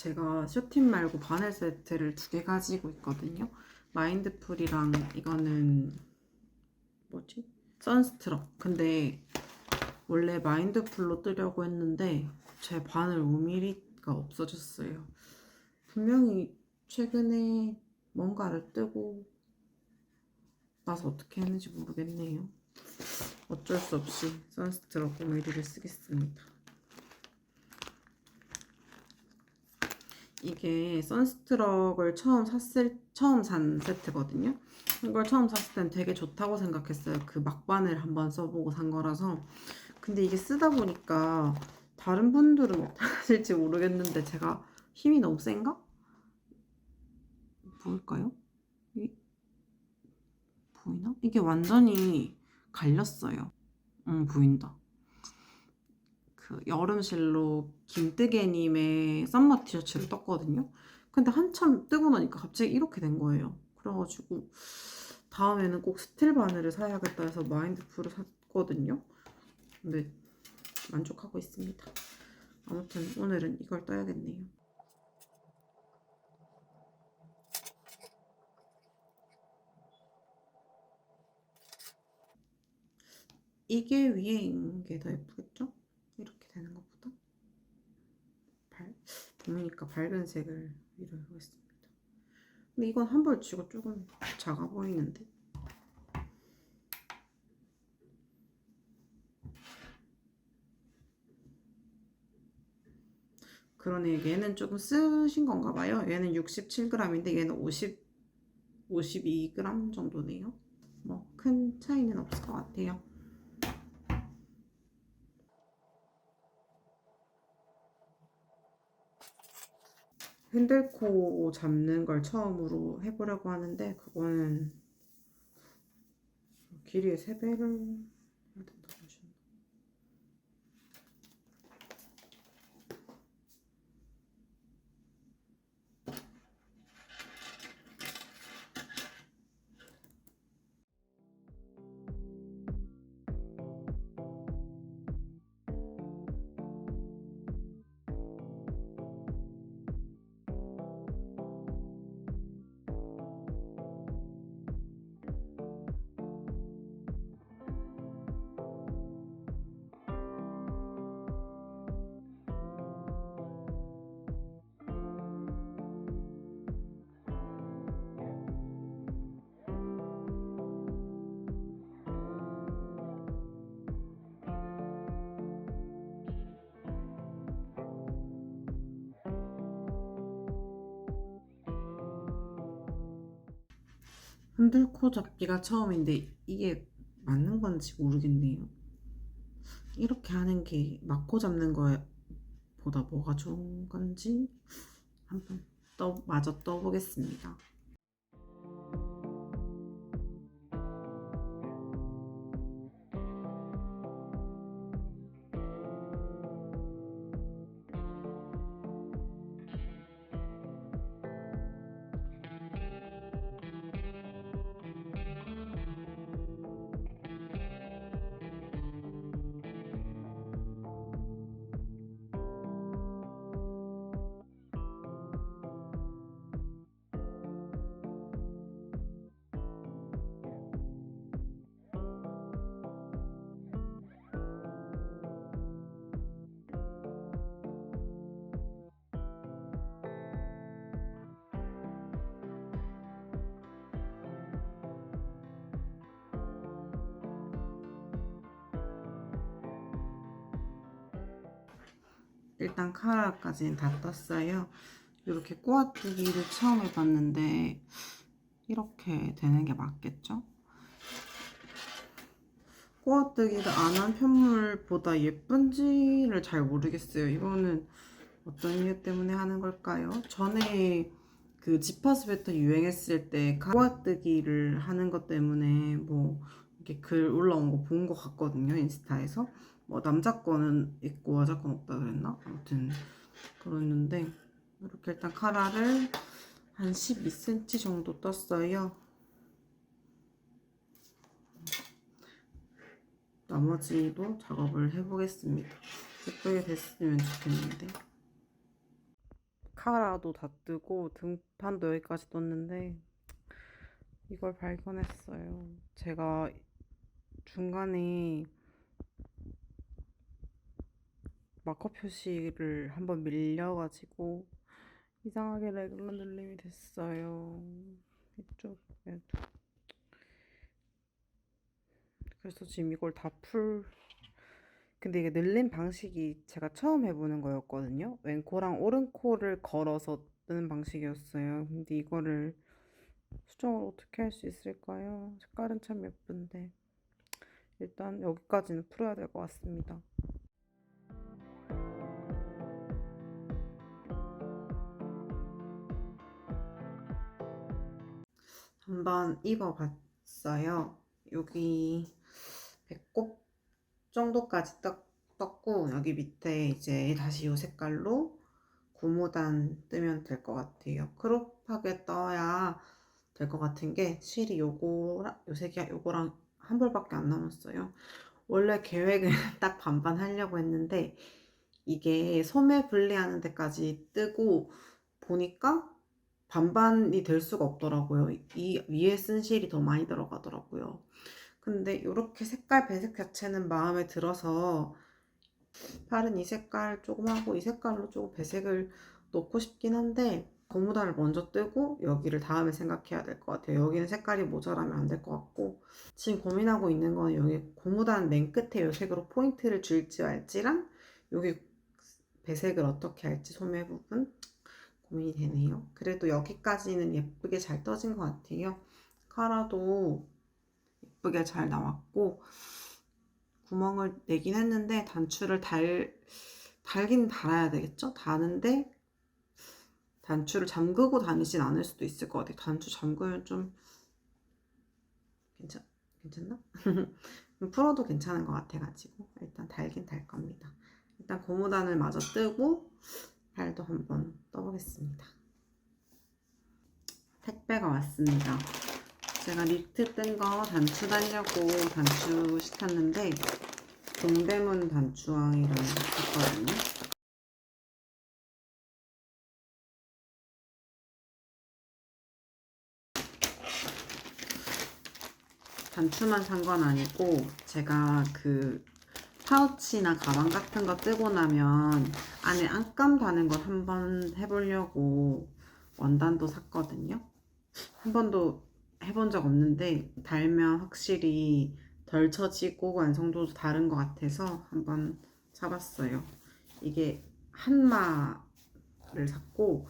제가 쇼틴 말고 바늘 세트를 두 개 가지고 있거든요. 마인드풀이랑 이거는 뭐지? 선스트럭. 근데 원래 마인드풀로 뜨려고 했는데 제 바늘 5mm가 없어졌어요. 분명히 최근에 뭔가를 뜨고 나서 어떻게 했는지 모르겠네요. 어쩔 수 없이 선스트럭 5mm를 쓰겠습니다. 이게 선스트럭을 처음 샀을 처음 산 세트거든요. 이걸 처음 샀을 땐 되게 좋다고 생각했어요. 그 막바늘 한번 써보고 산 거라서. 근데 이게 쓰다 보니까 다른 분들은 어떻게 하실지 모르겠는데 제가 힘이 너무 센가? 보일까요? 이 보이나? 이게 완전히 갈렸어요. 응 보인다. 그 여름실로 김뜨개님의 썸머 티셔츠를 떴거든요. 근데 한참 뜨고 나니까 갑자기 이렇게 된 거예요. 그래가지고 다음에는 꼭 스틸 바늘을 사야겠다 해서 마인드풀을 샀거든요. 근데 만족하고 있습니다. 아무튼 오늘은 이걸 떠야겠네요. 이게 위에 있는 게 더 예쁘겠죠? 되는 것보다 발, 봄이니까 밝은 색을 위로 해보겠습니다. 근데 이건 한 벌 치고 조금 작아 보이는데 그러네 얘는 조금 쓰신 건가 봐요. 얘는 67g인데 얘는 50, 52g 정도네요. 뭐 큰 차이는 없을 것 같아요. 핸들코 잡는 걸 처음으로 해보려고 하는데 그거는 길이의 3배를 흔들코 잡기가 처음인데 이게 맞는 건지 모르겠네요. 이렇게 하는 게 맞고 잡는 거보다 뭐가 좋은 건지 한번 떠 마저 떠보겠습니다. 일단 카라까지는 다 떴어요. 이렇게 꼬아뜨기를 처음 해봤는데 이렇게 되는 게 맞겠죠? 꼬아뜨기를 안 한 편물보다 예쁜지를 잘 모르겠어요. 이거는 어떤 이유 때문에 하는 걸까요? 전에 그 지퍼 스웨터 유행했을 때 꼬아뜨기를 하는 것 때문에 뭐 이렇게 글 올라온 거 본 것 같거든요 인스타에서 뭐 남자 거는 있고 여자 건 없다 그랬나? 아무튼 그랬는데 이렇게 일단 카라를 한 12cm 정도 떴어요. 나머지도 작업을 해보겠습니다. 예쁘게 됐으면 좋겠는데 카라도 다 뜨고 등판도 여기까지 떴는데 이걸 발견했어요. 제가 중간에 마커 표시를 한번 밀려가지고 이상하게 레귤러 눌림이 됐어요. 이쪽에도. 그래서 지금 이걸 다 풀. 근데 이게 늘림 방식이 제가 처음 해보는 거였거든요. 왼코랑 오른코를 걸어서 뜨는 방식이었어요. 근데 이거를 수정을 어떻게 할 수 있을까요? 색깔은 참 예쁜데. 일단 여기까지는 풀어야 될 것 같습니다. 한번 입어봤어요. 여기 배꼽 정도까지 떴, 떴고 여기 밑에 이제 다시 이 색깔로 고무단 뜨면 될 것 같아요. 크롭하게 떠야 될 것 같은 게 실이 요거랑 요 색이 요거랑 한 벌밖에 안 남았어요. 원래 계획은 딱 반반 하려고 했는데 이게 소매 분리하는 데까지 뜨고 보니까 반반이 될 수가 없더라고요. 이 위에 쓴 실이 더 많이 들어가더라고요. 근데 이렇게 색깔 배색 자체는 마음에 들어서 팔은 이 색깔 조금 하고 이 색깔로 조금 배색을 넣고 싶긴 한데 고무단을 먼저 뜨고 여기를 다음에 생각해야 될 것 같아요. 여기는 색깔이 모자라면 안 될 것 같고 지금 고민하고 있는 건 여기 고무단 맨 끝에 이 색으로 포인트를 줄지 말지랑 여기 배색을 어떻게 할지 소매 부분 고민이 되네요. 그래도 여기까지는 예쁘게 잘 떠진 것 같아요. 카라도 예쁘게 잘 나왔고 구멍을 내긴 했는데 단추를 달 달긴 달아야 되겠죠? 다는데 단추를 잠그고 다니진 않을 수도 있을 것 같아요. 단추 잠그면 좀 괜찮 괜찮나? 풀어도 괜찮은 것 같아가지고 일단 달긴 달 겁니다. 일단 고무단을 마저 뜨고 팔도 한번 떠보겠습니다. 택배가 왔습니다. 제가 니트 뜬 거 단추 달려고 단추 시켰는데 동대문 단추왕이라는 거 샀거든요. 단추만 산 건 아니고 제가 그 파우치나 가방 같은 거 뜨고 나면 안에 안감 다는 걸 한번 해보려고 원단도 샀거든요. 한 번도 해본 적 없는데 달면 확실히 덜 처지고 완성도도 다른 것 같아서 한번 사봤어요. 이게 한마를 샀고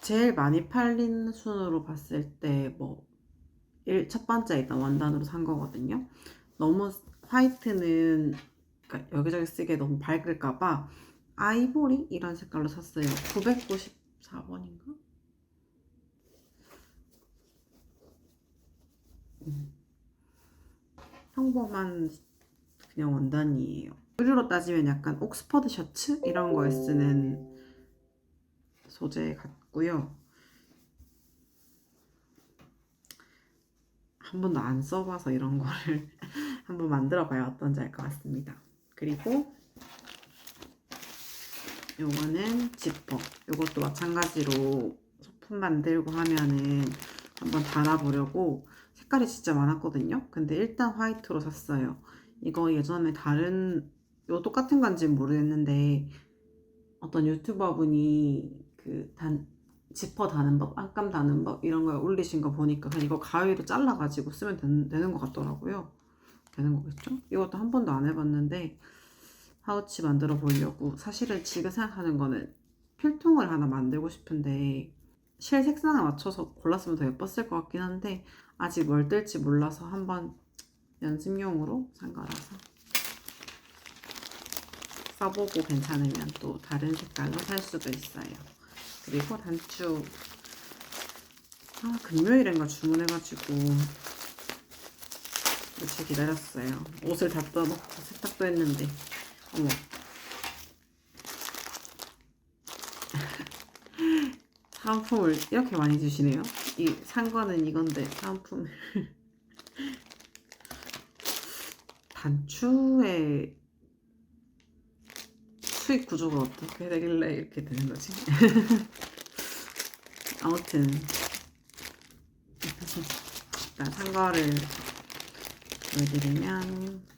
제일 많이 팔린 순으로 봤을 때뭐 첫 번째 일단 원단으로 산 거거든요. 너무 화이트는 그러니까 여기저기 쓰기에 너무 밝을까봐 아이보리 이런 색깔로 샀어요. 994번인가? 음. 평범한 그냥 원단이에요. 의류로 따지면 약간 옥스퍼드 셔츠 이런 거에 쓰는 소재 같고요. 한 번도 안 써봐서 이런 거를 한번 만들어 봐야 어떤지 알 것 같습니다. 그리고 요거는 지퍼. 요것도 마찬가지로 소품 만들고 하면은 한번 달아보려고 색깔이 진짜 많았거든요. 근데 일단 화이트로 샀어요. 이거 예전에 다른 요 똑같은 건지는 모르겠는데 어떤 유튜버 분이 그 단 지퍼 다는 법, 안감 다는 법 이런 걸 올리신 거 보니까 그냥 이거 가위로 잘라가지고 쓰면 된, 되는 것 같더라고요. 되는 거겠죠? 이것도 한 번도 안 해봤는데 파우치 만들어 보려고 사실은 지금 생각하는 거는 필통을 하나 만들고 싶은데 실 색상에 맞춰서 골랐으면 더 예뻤을 것 같긴 한데 아직 뭘 뜰지 몰라서 한번 연습용으로 산 거라서 써보고 괜찮으면 또 다른 색깔로 살 수도 있어요. 그리고 단추 아 금요일인가 주문해가지고 며칠 기다렸어요. 옷을 다 떠놓고 세탁도 했는데 어머 사은품을 이렇게 많이 주시네요. 이산 거는 이건데 사은품을 단추의 수익 구조가 어떻게 되길래 이렇게 되는 거지? 아무튼 일단 산 거를 보여드리면 헉,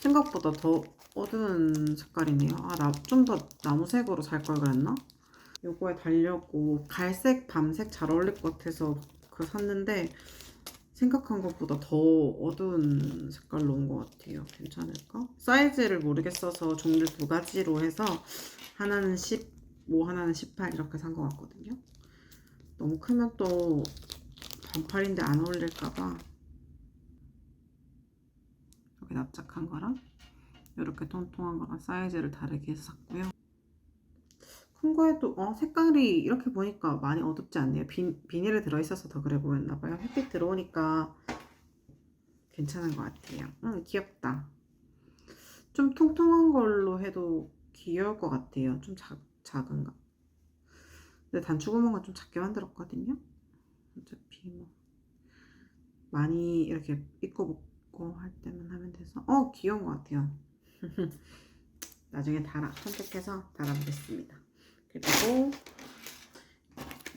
생각보다 더 어두운 색깔이네요. 아, 나 좀 더 나무색으로 살 걸 그랬나? 요거에 달려고 갈색, 밤색 잘 어울릴 것 같아서 그거 샀는데 생각한 것보다 더 어두운 색깔로 온 것 같아요. 괜찮을까? 사이즈를 모르겠어서 종류 두 가지로 해서 하나는 15, 하나는 18 이렇게 산 것 같거든요. 너무 크면 또 반팔인데 안 어울릴까봐 여기 납작한 거랑 이렇게 통통한 거랑 사이즈를 다르게 해서 샀고요. 큰 거에도 어, 색깔이 이렇게 보니까 많이 어둡지 않네요. 비, 비닐에 들어있어서 더 그래 보였나 봐요. 햇빛 들어오니까 괜찮은 것 같아요. 응, 귀엽다. 좀 통통한 걸로 해도 귀여울 것 같아요. 좀 작, 작은가? 근데 단추구멍은 좀 작게 만들었거든요. 어차피 뭐 많이 이렇게 입고 먹고 할 때만 하면 돼서 어 귀여운 것 같아요. 나중에 달아 선택해서 달아보겠습니다. 그리고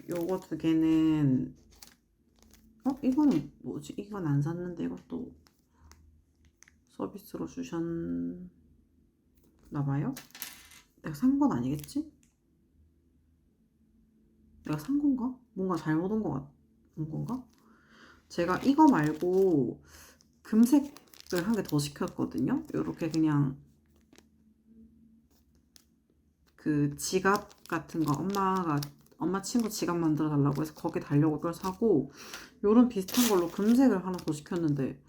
요거 두 개는 어 이거는 뭐지? 이건 안 샀는데 이것도 서비스로 주셨나 봐요. 내가 산 건 아니겠지? 내가 산 건가? 뭔가 잘못 온거 같, 온 건가? 제가 이거 말고 금색을 한 개 더 시켰거든요. 이렇게 그냥 그 지갑 같은 거 엄마가 엄마 친구 지갑 만들어 달라고 해서 거기 달려고 이걸 사고 요런 비슷한 걸로 금색을 하나 더 시켰는데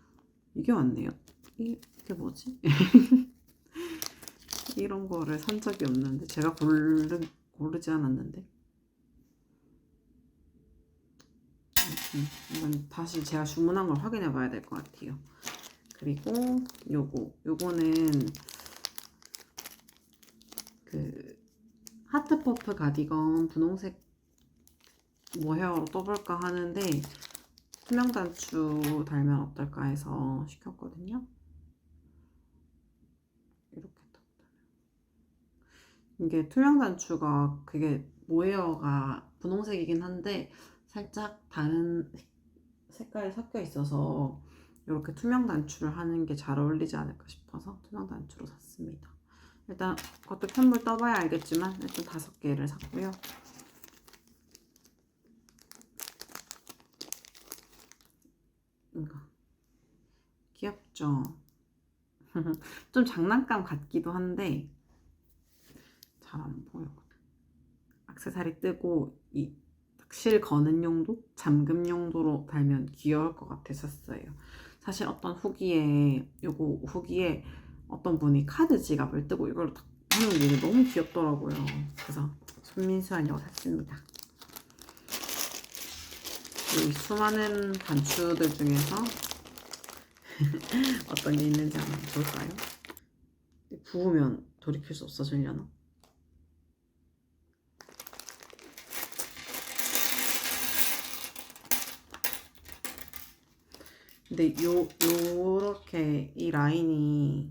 이게 왔네요. 이- 이게 뭐지? 이런 거를 산 적이 없는데 제가 고르, 고르지 않았는데 아무튼 이건 다시 제가 주문한 걸 확인해 봐야 될 것 같아요. 그리고 요거 요거는 그 하트 퍼프 가디건 분홍색 모헤어로 떠볼까 하는데 투명 단추 달면 어떨까 해서 시켰거든요. 이렇게 딱 이게 투명 단추가 그게 모헤어가 분홍색이긴 한데 살짝 다른 색깔이 섞여 있어서 이렇게 투명 단추를 하는 게 잘 어울리지 않을까 싶어서 투명 단추로 샀습니다. 일단 그것도 편물 떠봐야 알겠지만 일단 다섯 개를 샀고요. 이거 귀엽죠? 좀 장난감 같기도 한데 잘 안 보여. 액세서리 뜨고 이 실 거는 용도, 잠금 용도로 달면 귀여울 것 같아서 샀어요. 사실 어떤 후기에 요거 후기에 어떤 분이 카드 지갑을 뜨고 이걸 딱 하는 게 너무 귀엽더라고요. 그래서 손민수하냐고 샀습니다. 이 수많은 단추들 중에서 어떤 게 있는지 한번 볼까요? 부으면 돌이킬 수 없어지려나? 근데 요 요렇게 이 라인이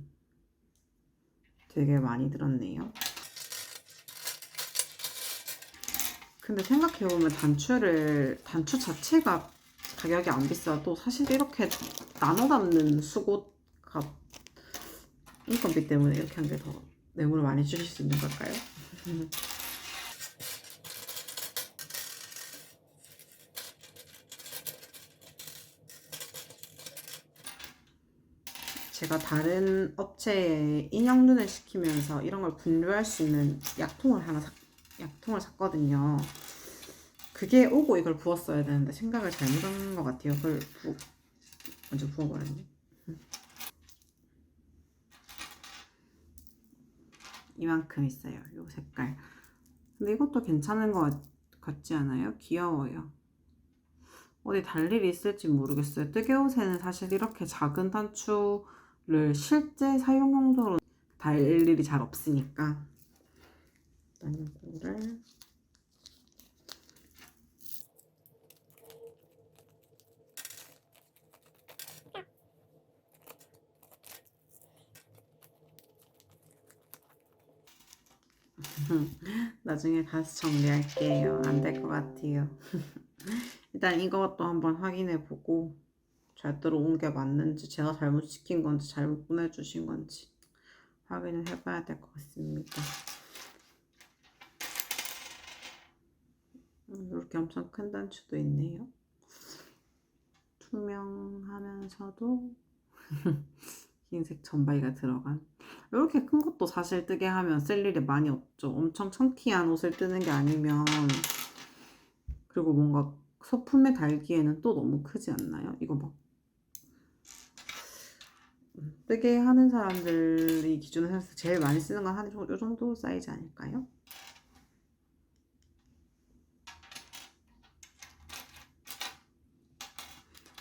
되게 많이 들었네요. 근데 생각해보면 단추를 단추 자체가 가격이 안 비싸도 사실 이렇게 나눠 담는 수고가 인건비 때문에 이렇게 한 게더 뇌물을 많이 주실 수 있는 걸까요? 제가 다른 업체에 인형눈을 시키면서 이런 걸 분류할 수 있는 약통을 하나 샀, 약통을 샀거든요. 그게 오고 이걸 부었어야 되는데 생각을 잘못한 것 같아요. 그걸 부, 먼저 부어버렸네. 이만큼 있어요. 이 색깔. 근데 이것도 괜찮은 것 같- 같지 않아요? 귀여워요. 어디 달 일이 있을지 모르겠어요. 뜨개옷에는 사실 이렇게 작은 단추 를 실제 사용 용도로 달 일이 잘 없으니까 일단 이거를 나중에 다시 정리할게요. 안 될 것 같아요. 일단 이것도 한번 확인해 보고 잘 들어온 게 맞는지 제가 잘못 시킨 건지 잘못 보내주신 건지 확인을 해봐야 될 것 같습니다. 음, 이렇게 엄청 큰 단추도 있네요. 투명하면서도 흰색 전바이가 들어간 이렇게 큰 것도 사실 뜨게 하면 쓸 일이 많이 없죠. 엄청 청키한 옷을 뜨는 게 아니면 그리고 뭔가 소품에 달기에는 또 너무 크지 않나요? 이거 막 음, 뜨게 하는 사람들이 기준으로 해서 제일 많이 쓰는 건 한 이 정도 사이즈 아닐까요?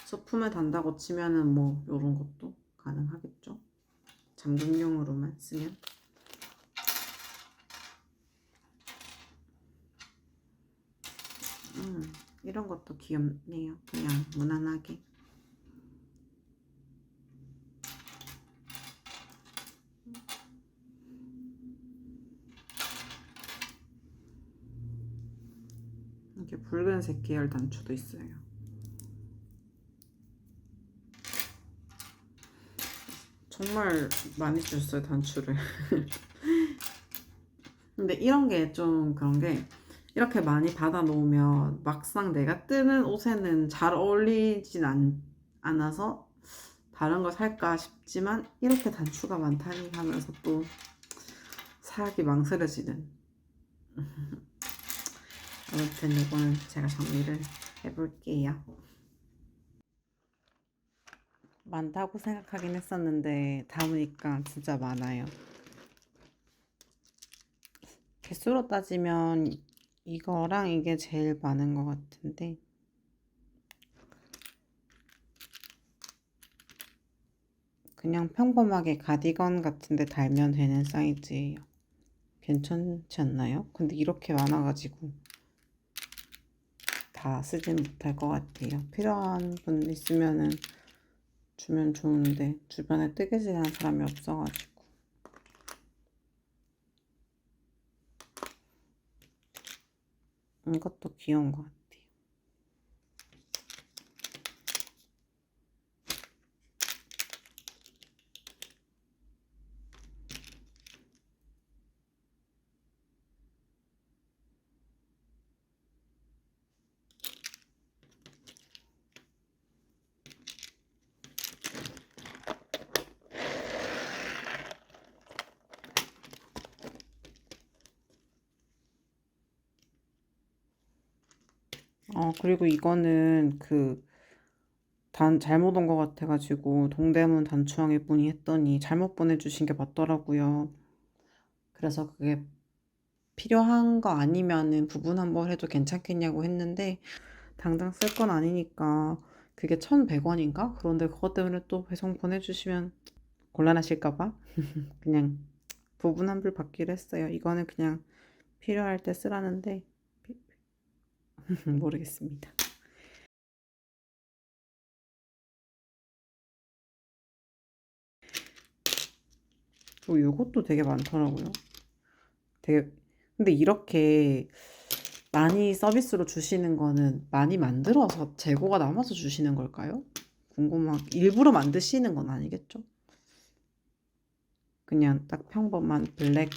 소품에 단다고 치면은 뭐 이런 것도 가능하겠죠. 잠금용으로만 쓰면. 음, 이런 것도 귀엽네요. 그냥 무난하게. 이렇게 붉은색 계열 단추도 있어요. 정말 많이 줬어요 단추를. 근데 이런 게 좀 그런 게 이렇게 많이 받아 놓으면 막상 내가 뜨는 옷에는 잘 어울리진 않, 않아서 다른 걸 살까 싶지만 이렇게 단추가 많다니 하면서 또 사기 망설여지는. 아무튼 이거는 제가 정리를 해볼게요. 많다고 생각하긴 했었는데 담으니까 진짜 많아요. 개수로 따지면 이- 이거랑 이게 제일 많은 것 같은데 그냥 평범하게 가디건 같은데 달면 되는 사이즈예요. 괜찮지 않나요? 근데 이렇게 많아가지고 다 쓰진 못할 것 같아요. 필요한 분 있으면은 주면 좋은데 주변에 뜨개질하는 사람이 없어가지고 이것도 귀여운 것 같아요. 어, 그리고 이거는 그, 단, 잘못 온 것 같아가지고, 동대문 단추왕에 문의 했더니 잘못 보내주신 게 맞더라고요. 그래서 그게 필요한 거 아니면은 부분 환불 해도 괜찮겠냐고 했는데, 당장 쓸 건 아니니까, 그게 1,100원인가? 그런데 그것 때문에 또 배송 보내주시면 곤란하실까봐. 그냥 부분 환불 받기로 했어요. 이거는 그냥 필요할 때 쓰라는데, 모르겠습니다. 그리고 이것도 되게 많더라고요. 되게 근데 이렇게 많이 서비스로 주시는 거는 많이 만들어서 재고가 남아서 주시는 걸까요? 궁금한 일부러 만드시는 건 아니겠죠? 그냥 딱 평범한 블랙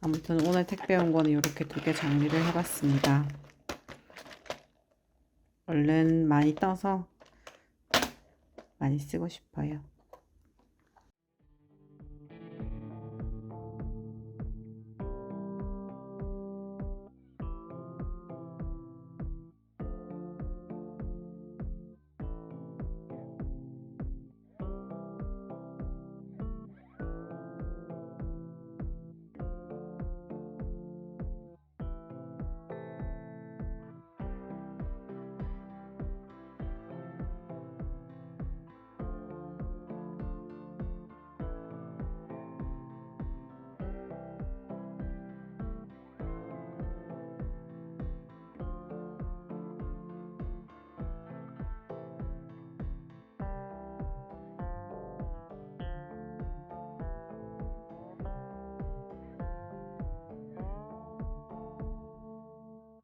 아무튼 오늘 택배 온 거는 이렇게 두 개 정리를 해봤습니다. 얼른 많이 떠서 많이 쓰고 싶어요.